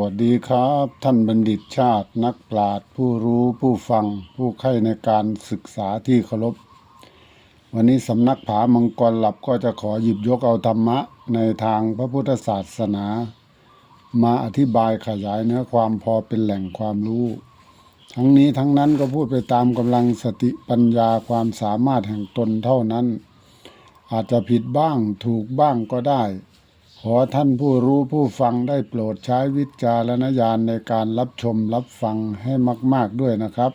วัสดีครับ ท่านบัณฑิตชาตินักปราชญ์ผู้รู้ผู้ฟังผู้ใคร่ในการศึกษาที่เคารพ วันนี้สำนักผามังกรหลับก็จะขอหยิบยกเอาธรรมะในทางพระพุทธศาสนา มาอธิบายขยายเนื้อความพอเป็นแหล่งความรู้ ทั้งนี้ทั้งนั้นก็พูดไปตามกำลังสติปัญญาความสามารถแห่งตนเท่านั้น อาจจะผิดบ้างถูกบ้างก็ได้ ขอท่านผู้รู้ผู้ฟังได้โปรดใช้วิจารณญาณในการรับชมรับฟังให้มาก ๆด้วยนะครับ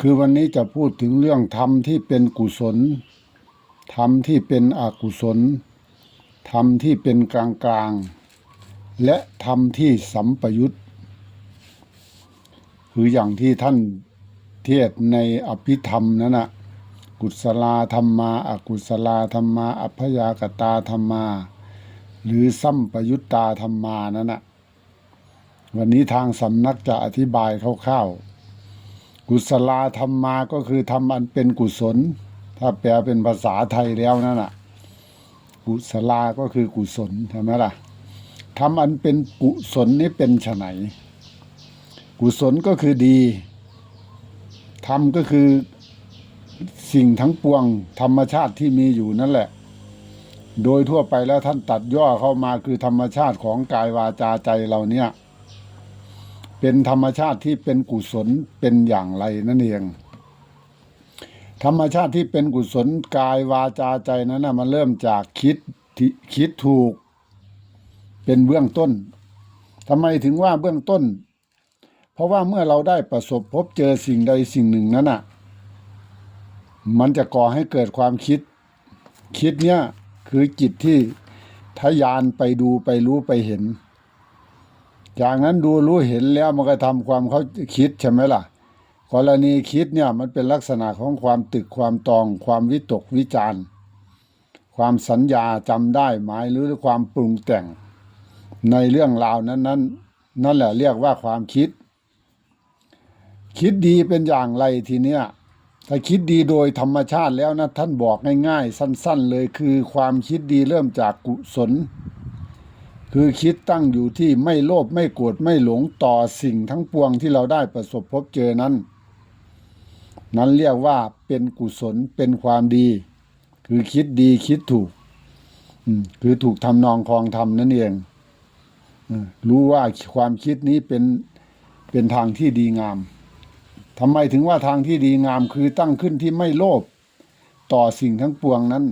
คือวันนี้จะพูดถึงเรื่องธรรมที่เป็นกุศลธรรมที่เป็นอกุศลธรรมที่เป็นกลางกลางๆและธรรมที่สัมปยุตคืออย่างที่ท่านเทศในอภิธรรมนั่นนะกุศลาธรรมาอากุศลาธรรมาอัพยากตาธรรมา หรือสัมปยุตตาธรรมานั่นนะวันนี้ทางสำนักจะอธิบายคร่าวๆกุศลาธรรมาก็คือทำอันเป็นกุศล ถ้าแปลเป็นภาษาไทยแล้วนั่นน่ะ กุศลาก็คือกุศลใช่ไหมล่ะทำอันเป็นกุศลนี้เป็นไฉนกุศลก็คือดีธรรมก็คือสิ่งทั้งปวงธรรมชาติที่มีอยู่นั่นแหละ โดยทั่วไปแล้วท่านตัดย่อเข้ามาคือธรรมชาติของกายวาจาใจเราเนี่ยเป็นธรรมชาติที่เป็นกุศลเป็นอย่างไรนั่นเอง ธรรมชาติที่เป็นกุศลกายวาจาใจนั้นนะมันเริ่มจากคิดคิดถูก เป็นเบื้องต้นทำไมถึงว่าเบื้องต้น เพราะว่าเมื่อเราได้ประสบพบเจอสิ่งใดสิ่งหนึ่งนั้นน่ะ มันจะก่อให้เกิดความคิด คิดเนี่ย คือจิตที่ทะยานไปดูไปรู้ไปเห็น จากนั้นดูรู้เห็นแล้วมันก็ทำความเขาคิดใช่ไหมล่ะ กรณีคิดเนี่ยมันเป็นลักษณะของความตึกความตอง ความวิตกวิจารณ์ ความสัญญาจำได้หมายหรือความปรุงแต่ง ในเรื่องราวนั้นนั้นนั่นแหละเรียกว่าความคิด คิดดีเป็นอย่างไรทีเนี้ย ถ้าคิดดีโดยธรรมชาติแล้วนะท่านบอกง่ายๆ สั้น ๆ เลยคือความคิดดีเริ่มจากกุศล คือคิดตั้งอยู่ที่ไม่โลภไม่โกรธไม่หลงต่อสิ่งทั้งปวงที่เราได้ประสบพบเจอนั้น นั้นเรียกว่าเป็นกุศลเป็นความดี คือคิดดีคิดถูกคือถูกทำนองคลองทำนั่นเองรู้ว่าความคิดนี้เป็นเป็นทางที่ดีงาม ทำไมถึงว่าทางที่ดีงามคือตั้งขึ้นที่ไม่โลภต่อสิ่งทั้งปวงนั้น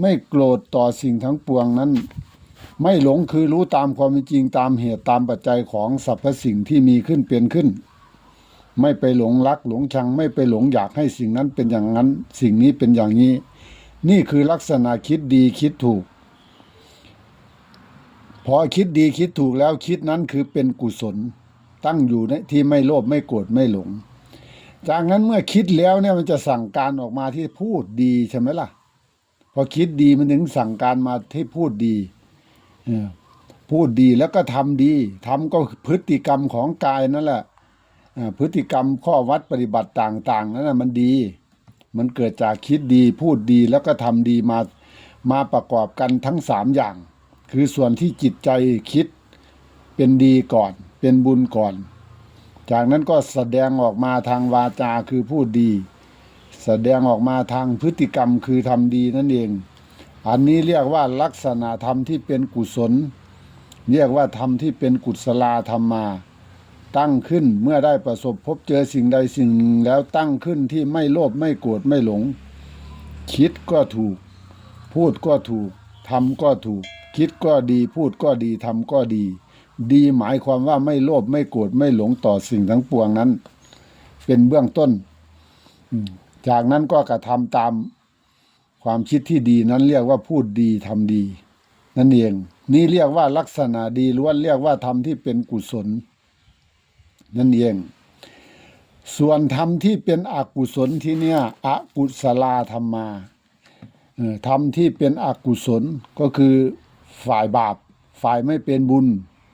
ไม่โกรธต่อสิ่งทั้งปวงนั้น ไม่หลงคือรู้ตามความเป็นจริงตามเหตุตามปัจจัยของสรรพสิ่งที่มีขึ้นเป็นขึ้น ไม่ไปหลงรักหลงชัง ไม่ไปหลงอยากให้สิ่งนั้นเป็นอย่างนั้น สิ่งนี้เป็นอย่างนี้ นี่คือลักษณะคิดดีคิดถูก พอคิดดีคิดถูกแล้วคิดนั้นคือเป็นกุศล ตั้งอยู่ในที่ไม่โลภไม่โกรธไม่หลง จากนั้นเมื่อคิดแล้วเนี่ยมันจะสั่งการออกมาที่พูดดีใช่ไหมล่ะ พอคิดดีมันถึงสั่งการมาที่พูดดีพูดดีแล้วก็ทำดีทำก็พฤติกรรมของกายนั่นแหละพฤติกรรมข้อวัดปฏิบัติต่างๆนั้นนะมันดี มันเกิดจากคิดดีพูดดีแล้วก็ทำดีมามาประกอบกันทั้งสามอย่าง คือส่วนที่จิตใจคิดเป็นดีก่อน เป็นบุญก่อน จากนั้นก็แสดงออกมาทางวาจาคือพูดดี แสดงออกมาทางพฤติกรรมคือทำดีนั่นเอง อันนี้เรียกว่าลักษณะธรรมที่เป็นกุศล เรียกว่าธรรมที่เป็นกุศลาธรรมมา ตั้งขึ้นเมื่อได้ประสบพบเจอสิ่งใดสิ่งหนึ่งแล้วตั้งขึ้นที่ไม่โลภไม่โกรธไม่หลง คิดก็ถูก พูดก็ถูกทำก็ถูก คิดก็ดีพูดก็ดีทำก็ดี ดีหมายความว่าไม่โลภไม่โกรธไม่หลงต่อสิ่งทั้งปวงนั้น เป็นเบื้องต้น จากนั้นก็กระทำตามความคิดที่ดีนั้นเรียกว่าพูดดีทำดี นั่นเอง นี่เรียกว่าลักษณะดีล้วนเรียกว่าธรรมที่เป็นกุศล นั่นเอง ส่วนธรรมที่เป็นอกุศลที่เนี่ยอกุศลาธรรมาธรรมที่เป็นอกุศลก็คือฝ่ายบาป ฝ่ายไม่เป็นบุญ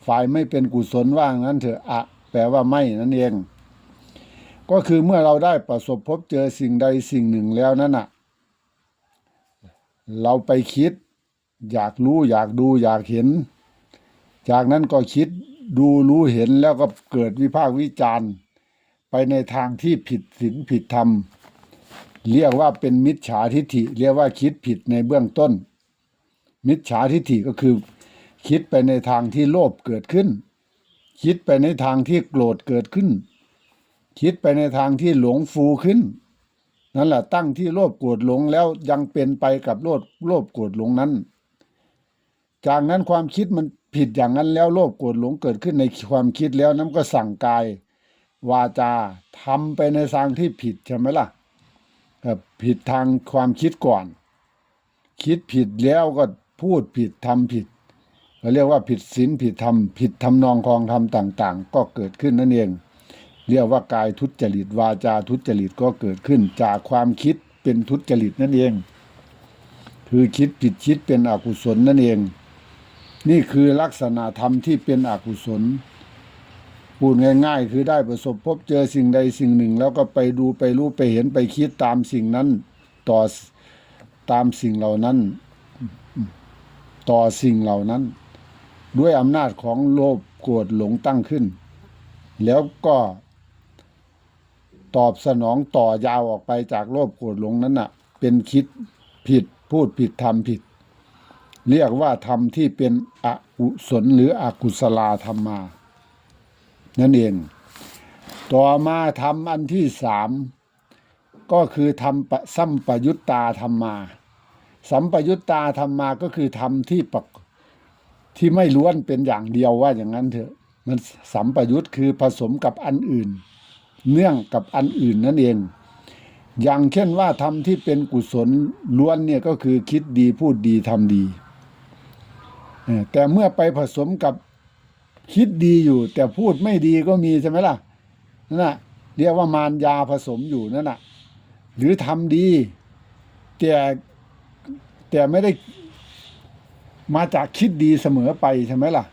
ฝ่ายไม่เป็นกุศลว่างั้นเถอะอะแปลว่าไม่นั่นเอง ก็คือเมื่อเราได้ประสบพบเจอสิ่งใดสิ่งหนึ่งแล้วนั่นน่ะ เราไปคิด อยากรู้อยากดูอยากเห็น จากนั้นก็คิดดูรู้เห็นแล้วก็เกิดวิพากษ์วิจารณ์ ไปในทางที่ผิดศีลผิดธรรม เรียกว่าเป็นมิจฉาทิฏฐิ เรียกว่าคิดผิดในเบื้องต้น มิจฉาทิฏฐิก็คือ คิดไปในทางที่โลภเกิดขึ้น คิดไปในทางที่โกรธเกิดขึ้น คิดไปในทางที่หลงฟูขึ้น นั่นแหละตั้งที่โลภโกรธหลงแล้วยังเป็นไปกับโลภโลภโกรธหลงนั้น จากนั้นความคิดมันผิดอย่างนั้นแล้วโลภโกรธหลงเกิดขึ้นในความคิดแล้วนั้นก็สั่งกาย วาจาทำไปในทางที่ผิดใช่ไหมล่ะผิดทางความคิดก่อน คิดผิดแล้วก็พูดผิดทำผิด เราเรียกว่าผิดศีลผิดธรรมผิดทำนองคลองธรรมต่าง ๆ ก็เกิดขึ้นนั่นเอง เรียกว่ากายทุจริตวาจาทุจริตก็เกิดขึ้น จากความคิดเป็นทุจริตนั่นเอง คือคิดผิดคิดเป็นอกุศลนั่นเอง นี่คือลักษณะธรรมที่เป็นอกุศลพูดง่ายๆ คือได้ประสบพบเจอสิ่งใดสิ่งหนึ่ง แล้วก็ไปดูไปรู้ไปเห็นไปคิดตามสิ่งนั้น ต่อตามสิ่งเหล่านั้น ต่อสิ่งเหล่านั้น ด้วยอำนาจของโลภโกรธหลงตั้งขึ้น แล้วก็ตอบสนองต่อยาวออกไปจากโลภโกรธหลงนั้นน่ะ เป็นคิดผิดพูดผิดทำผิด เรียกว่าธรรมที่เป็นอกุศลหรืออกุศลาธรรมมา นั่นเอง ต่อมาทำอันที่สามก็คือทำปะสัมปยุตตาธรรมา สัมปยุตตาธรรมาก็คือทำที่ปก ที่ไม่ล้วนเป็นอย่างเดียวว่าอย่างนั้นเถอะ มันสัมปยุตคือผสมกับอันอื่น เนื่องกับอันอื่นนั่นเอง อย่างเช่นว่าทำที่เป็นกุศลล้วนเนี่ยก็คือคิดดีพูดดีทำดี แต่เมื่อไปผสมกับคิดดีอยู่ แต่พูดไม่ดีก็มีใช่ไหมล่ะนั่นน่ะเรียกว่ามารยาผสมอยู่นั่นน่ะหรือทำดี แต่แต่ไม่ได้ มาจากคิดดีเสมอไปใช่ไหมล่ะ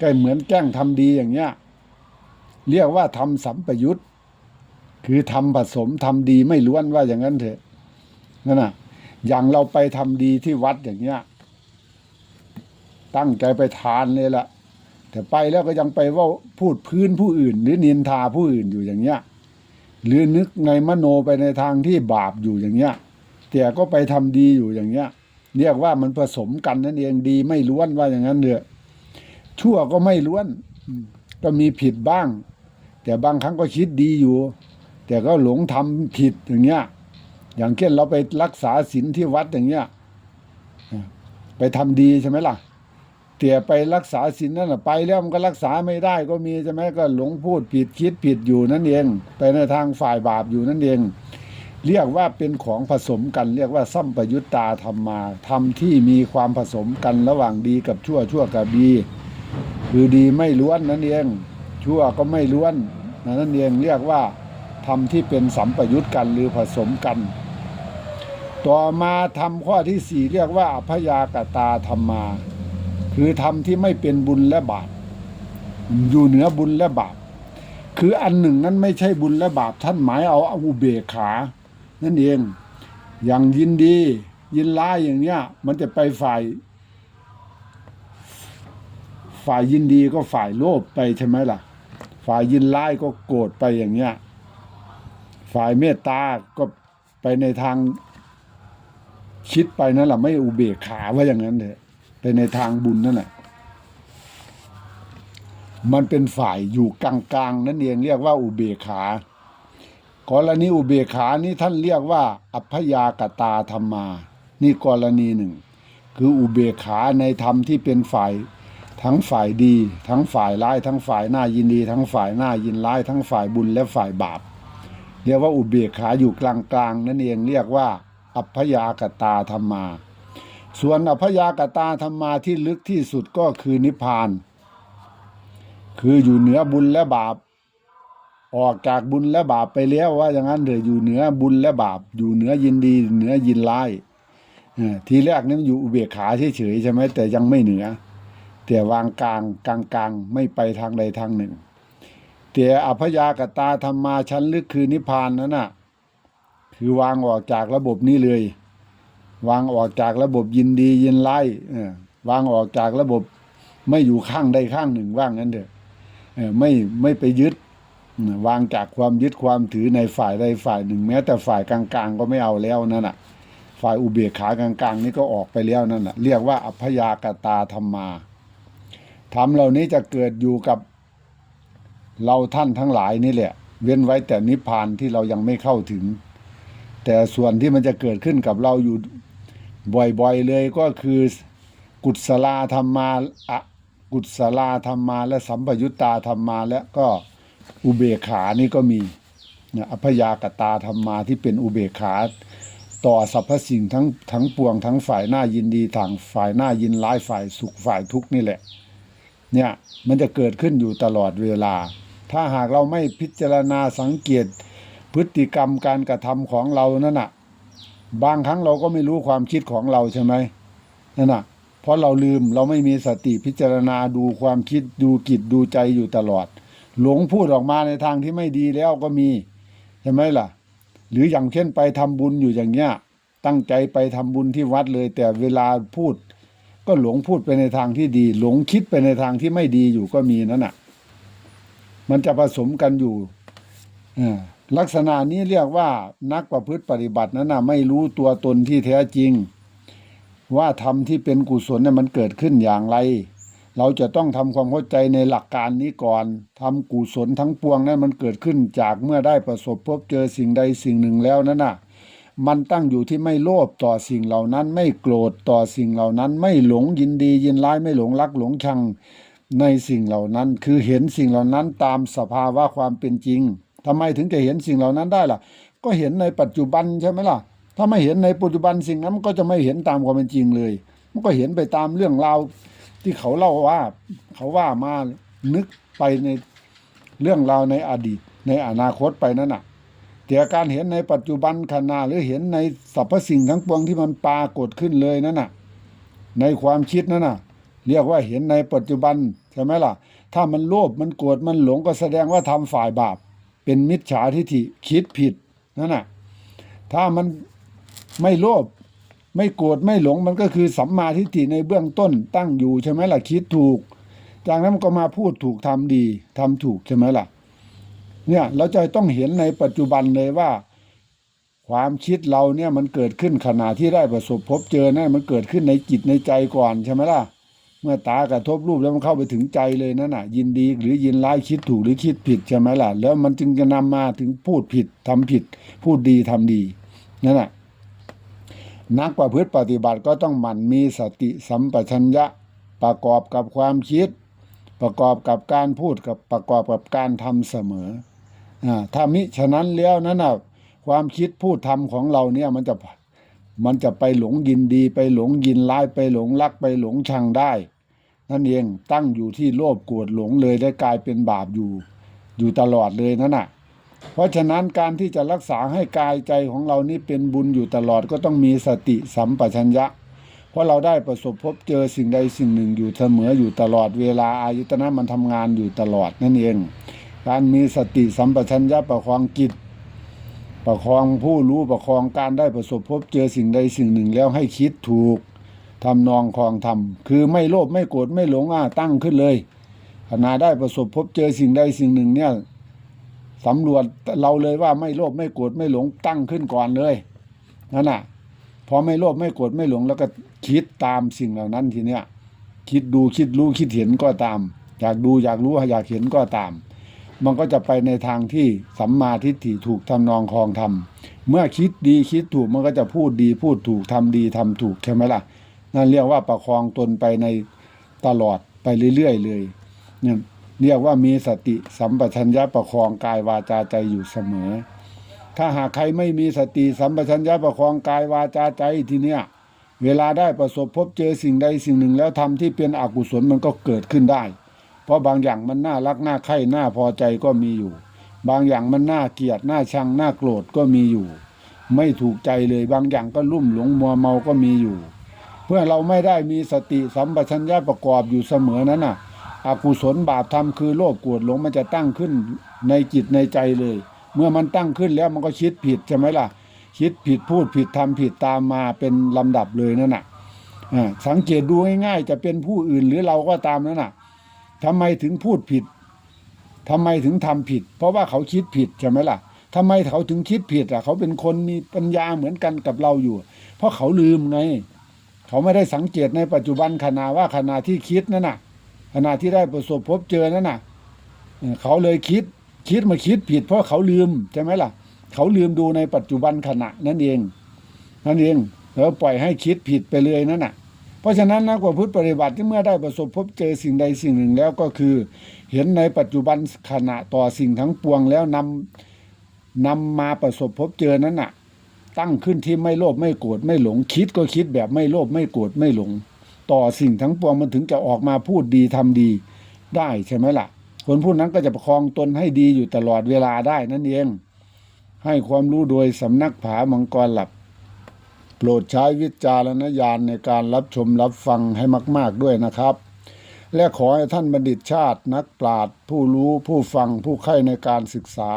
ก็เหมือนแกล้งทำดีอย่างเงี้ยเรียกว่าทำสัมปยุตคือทำผสมทำดีไม่ล้วนว่าอย่างนั้นเถอะนั่นน่ะ อย่างเราไปทำดีที่วัดอย่างเงี้ยตั้งใจไปทานเลยล่ะ แต่ไปแล้วก็ยังไปว่าพูดพื้นผู้อื่น หรือนินทาผู้อื่นอยู่อย่างเงี้ยหรือนึกในมโนไปในทางที่บาปอยู่อย่างเงี้ยแต่ก็ไปทำดีอยู่อย่างเงี้ย เรียกว่ามันผสมกันนั่นเองดีไม่ล้วนว่าอย่างนั้นเถอะชั่วก็ไม่ล้วน ก็มีผิดบ้าง แต่บางครั้งก็คิดดีอยู่ แต่ก็หลงทำผิดอย่างเงี้ย อย่างเช่นเราไปรักษาศีลที่วัดอย่างเงี้ยไปทำดีใช่ไหมล่ะแต่ไปรักษาศีลนั่นน่ะไปแล้วมันก็รักษาไม่ได้ก็มีใช่ไหมก็หลงพูดผิดคิดผิดอยู่นั่นเอง ไปในทางฝ่ายบาปอยู่นั่นเอง เรียกว่าเป็นของผสมกันเรียกว่าสัมปยุตตาธรรมมาธรรมที่มีความผสมกันระหว่างดีกับชั่วชั่วกับดี คือดีไม่ล้วนนั่นเองชั่วก็ไม่ล้วนนั่นเองเรียกว่าธรรมที่เป็นสัมปยุตกันหรือผสมกัน ต่อมาทำข้อที่สี่เรียกว่าอภยากตาธรรมมา คือธรรมที่ไม่เป็นบุญและบาปอยู่เหนือบุญและบาปคืออันหนึ่งนั้นไม่ใช่บุญและบาปท่านหมายเอาอุเบกขา นั่นเอง อย่างยินดี ยินร้ายอย่างเนี้ย มันจะไปฝ่าย ฝ่ายยินดีก็ฝ่ายโลภไปใช่ไหมล่ะ ฝ่ายยินร้ายก็โกรธไปอย่างเนี้ย ฝ่ายเมตตาก็ไปในทางคิดไปนั่นแหละไม่อุเบกขาว่าอย่างนั้นเถอะไปในทางบุญนั่นแหละมันเป็นฝ่ายอยู่กลางๆนั่นเองเรียกว่าอุเบกขา กรณีอุเบกขานี้ท่านเรียกว่า อัพยากตาธรรมา นี่กรณีหนึ่ง คืออุเบกขาในธรรมที่เป็นฝ่าย ทั้งฝ่ายดี ทั้งฝ่ายร้าย ทั้งฝ่ายหน้ายินดี ทั้งฝ่ายหน้ายินร้าย ทั้งฝ่ายบุญและฝ่ายบาป เรียกว่าอุเบกขาอยู่กลางๆนั่นเองเรียกว่า อัพยากตาธรรมา ส่วนอัพยากตาธรรมาที่ลึกที่สุดก็คือนิพพาน คืออยู่เหนือบุญและบาป ออกจากบุญและบาปไปแล้วว่าอย่างนั้นเถอะอยู่เหนือบุญและบาป อยู่เหนือยินดีเหนือยินร้ายทีแรกนั้นอยู่อุเบกขาเฉยๆใช่ไหมแต่ยังไม่เหนือแต่วางกลางกลางกลางไม่ไปทางใดทางหนึ่งแต่อภยากตาธรรมาชั้นลึกคือนิพพานนั้นน่ะ คือวางออกจากระบบนี้เลย วางออกจากระบบยินดียินไล่วางออกจากระบบไม่อยู่ข้างใดข้างหนึ่งว่างนั้นเถอะไม่ไม่ไปยึด วางจากความยึดความถือในฝ่ายใดฝ่ายหนึ่ง แม้แต่ฝ่ายกลางๆ ก็ไม่เอาแล้วนั่นน่ะ ฝ่ายอุเบกขากลางๆ นี่ก็ออกไปแล้วนั่นน่ะเรียกว่าอัพยากตาธรรมาธรรมเหล่านี้จะเกิดอยู่กับเราท่านทั้งหลายนี่แหละ เว้นไว้แต่นิพพานที่เรายังไม่เข้าถึง แต่ส่วนที่มันจะเกิดขึ้นกับเราอยู่บ่อยๆเลยก็คือกุศลาธรรมาอะกุศลาธรรมาและสัมปยุตตาธรรมาและก็ อุเบกขานี่ก็มีนะอัพยากตาธรรมาที่เป็นอุเบกขา ต่อสรรพสิ่งทั้งทั้งปวงทั้งฝ่ายหน้ายินดีทางฝ่ายหน้ายินร้ายฝ่ายสุขฝ่ายทุกข์นี่แหละ เนี่ยมันจะเกิดขึ้นอยู่ตลอดเวลา ถ้าหากเราไม่พิจารณาสังเกตพฤติกรรมการกระทำของเรานั่นน่ะ บางครั้งเราก็ไม่รู้ความคิดของเราใช่ไหมนั่นน่ะ เพราะเราลืมเราไม่มีสติพิจารณาดูความคิดดูกิจดูใจอยู่ตลอด หลงพูดออกมาในทางที่ไม่ดีแล้วก็มีใช่ไหมล่ะ หรืออย่างเช่นไปทำบุญอยู่อย่างเงี้ย ตั้งใจไปทำบุญที่วัดเลย แต่เวลาพูด ก็หลงพูดไปในทางที่ดี หลงคิดไปในทางที่ไม่ดีอยู่ก็มีนั่นน่ะ มันจะผสมกันอยู่อลักษณะนี้เรียกว่านักประพฤติปฏิบัตินั้นน่ะไม่รู้ตัวตนที่แท้จริง ว่าธรรมที่เป็นกุศลเนี่ยมันเกิดขึ้นอย่างไร เราจะต้องทำความเข้าใจในหลักการนี้ก่อนทำกุศลทั้งปวงนั้นมันเกิดขึ้นจากเมื่อได้ประสบพบเจอสิ่งใดสิ่งหนึ่งแล้วนั่นน่ะ มันตั้งอยู่ที่ไม่โลภต่อสิ่งเหล่านั้น ไม่โกรธต่อสิ่งเหล่านั้น ไม่หลงยินดียินร้ายไม่หลงรักหลงชังในสิ่งเหล่านั้น คือเห็นสิ่งเหล่านั้นตามสภาวะความเป็นจริงทำไมถึงจะเห็นสิ่งเหล่านั้นได้ล่ะ ก็เห็นในปัจจุบันใช่ไหมล่ะ ถ้าไม่เห็นในปัจจุบันสิ่งนั้นมันก็จะไม่เห็นตามความเป็นจริงเลย มันก็เห็นไปตามเรื่องราว ที่เขาเล่าว่า เขาว่ามานึกไปในเรื่องราวในอดีต ในอนาคตไปนั่นน่ะแต่การเห็นในปัจจุบันขณะหรือเห็นในสรรพสิ่งทั้งปวงที่มันปรากฏขึ้นเลยนั่นน่ะ ในความคิดนั่นน่ะ เรียกว่าเห็นในปัจจุบันใช่ไหมล่ะ ถ้ามันโลภมันโกรธมันหลงก็แสดงว่าทำฝ่ายบาป เป็นมิจฉาทิฏฐิคิดผิดนั่นน่ะ ถ้ามันไม่โลภ ไม่โกรธไม่หลงมันก็คือสัมมาทิฏฐิในเบื้องต้นตั้งอยู่ใช่ไหมล่ะคิดถูก จากนั้นมันก็มาพูดถูกทำดีทำถูกใช่ไหมล่ะ เนี่ยเราจะต้องเห็นในปัจจุบันเลยว่า ความคิดเราเนี่ยมันเกิดขึ้นขณะที่ได้ประสบพบเจอนะมันเกิดขึ้นในจิตในใจก่อนใช่ไหมล่ะ เมื่อตากระทบรูปแล้วมันเข้าไปถึงใจเลยนั่นน่ะ ยินดีหรือยินร้ายคิดถูกหรือคิดผิดใช่ไหมล่ะ แล้วมันจึงจะนำมาถึงพูดผิดทำผิด พูดดีทำดีนั่นน่ะ นักประพฤติปฏิบัติก็ต้องหมั่นมีสติสัมปชัญญะประกอบกับความคิด ประกอบกับการพูดกับประกอบกับการทำเสมอถ้ามิฉะนั้นแล้วนั่นนะความคิดพูดทำของเราเนี่ยมันจะมันจะไปหลงยินดี ไปหลงยินร้ายไปหลงรักไปหลงชังได้ นั่นเองตั้งอยู่ที่โลภโกรธหลงเลยได้กลายเป็นบาปอยู่ อยู่ตลอดเลยนั่นน่ะ เพราะฉะนั้นการที่จะรักษาให้กายใจของเรานี่เป็นบุญอยู่ตลอดก็ต้องมีสติสัมปชัญญะ เพราะเราได้ประสบพบเจอสิ่งใดสิ่งหนึ่งอยู่เสมออยู่ตลอดเวลาอายุตนะมันทำงานอยู่ตลอดนั่นเอง การมีสติสัมปชัญญะประคองจิตประคองผู้รู้ประคองการได้ประสบพบเจอสิ่งใดสิ่งหนึ่งแล้วให้คิดถูกทำนองคลองทำคือไม่โลภไม่โกรธไม่หลงอ่าตั้งขึ้นเลยขณะได้ประสบพบเจอสิ่งใดสิ่งหนึ่งเนี่ย สำรวจเราเลยว่าไม่โลภไม่โกรธไม่หลงตั้งขึ้นก่อนเลยนั่นน่ะพอไม่โลภไม่โกรธไม่หลงแล้วก็คิดตามสิ่งเหล่านั้นทีเนี้ยคิดดูคิดรู้คิดเห็นก็ตาม อยากดูอยากรู้อยากเห็นก็ตาม มันก็จะไปในทางที่สัมมาทิฏฐิถูกทำนองคลองทำเมื่อคิดดีคิดถูกมันก็จะพูดดีพูดถูกทำดีทำถูกใช่ไหมล่ะนั่นเรียกว่าประคองตนไปในตลอดไปเรื่อยๆเลยเนี่ย เรียกว่ามีสติสัมปชัญญะประคองกายวาจาใจอยู่เสมอ ถ้าหากใครไม่มีสติสัมปชัญญะประคองกายวาจาใจทีเนี้ยเวลาได้ประสบพบเจอสิ่งใดสิ่งหนึ่งแล้วทำที่เป็นอกุศลมันก็เกิดขึ้นได้ เพราะบางอย่างมันน่ารักน่าใคร่น่าพอใจก็มีอยู่ บางอย่างมันน่าเกลียดน่าชังน่าโกรธก็มีอยู่ ไม่ถูกใจเลยบางอย่างก็ลุ่มหลงมัวเมาก็มีอยู่ เพื่อเราไม่ได้มีสติสัมปชัญญะประกอบอยู่เสมอนั้นน่ะ อกุศลบาปธรรมคือโลภโกรธหลงมันจะตั้งขึ้นในจิตในใจเลย เมื่อมันตั้งขึ้นแล้วมันก็คิดผิดใช่ไหมล่ะ คิดผิดพูดผิดทำผิดตามมาเป็นลำดับเลยนั่นน่ะอ่าสังเกตดูง่ายๆ จะเป็นผู้อื่นหรือเราก็ตามนั่นน่ะทำไมถึงพูดผิดทำไมถึงทำผิด เพราะว่าเขาคิดผิดใช่ไหมล่ะทำไมเขาถึงคิดผิดอะ เขาเป็นคนมีปัญญาเหมือนกันกับเราอยู่ เพราะเขาลืมไง เขาไม่ได้สังเกตในปัจจุบันขณะว่าขณะที่คิดนั่นน่ะ ขณะที่ได้ประสบพบเจอนั่นน่ะเขาเลยคิดคิดมาคิดผิด เพราะเขาลืมใช่ไหมล่ะ เขาลืมดูในปัจจุบันขณะนั่นเอง นั่นเองแล้วปล่อยให้คิดผิดไปเลยนั่นน่ะ เพราะฉะนั้นนักว่าพุทธปฏิบัติที่เมื่อได้ประสบพบเจอสิ่งใดสิ่งหนึ่งแล้วก็คือ เห็นในปัจจุบันขณะต่อสิ่งทั้งปวงแล้วนำนำมาประสบพบเจอนั้นน่ะ ตั้งขึ้นที่ไม่โลภไม่โกรธไม่หลงคิดก็คิดแบบไม่โลภไม่โกรธไม่หลง ต่อสิ่งทั้งปวงมันถึงจะออกมาพูดดีทำดีได้ใช่ไหมล่ะ คนผู้นั้นก็จะประคองตนให้ดีอยู่ตลอดเวลาได้นั่นเอง ให้ความรู้โดยสำนักผามังกรหลับ โปรดใช้วิจารณญาณในการรับชมรับฟังให้มาก ๆด้วยนะครับ และขอให้ท่านบัณฑิตชาตินักปราชญ์ผู้รู้ผู้ฟังผู้ใคร่ในการศึกษา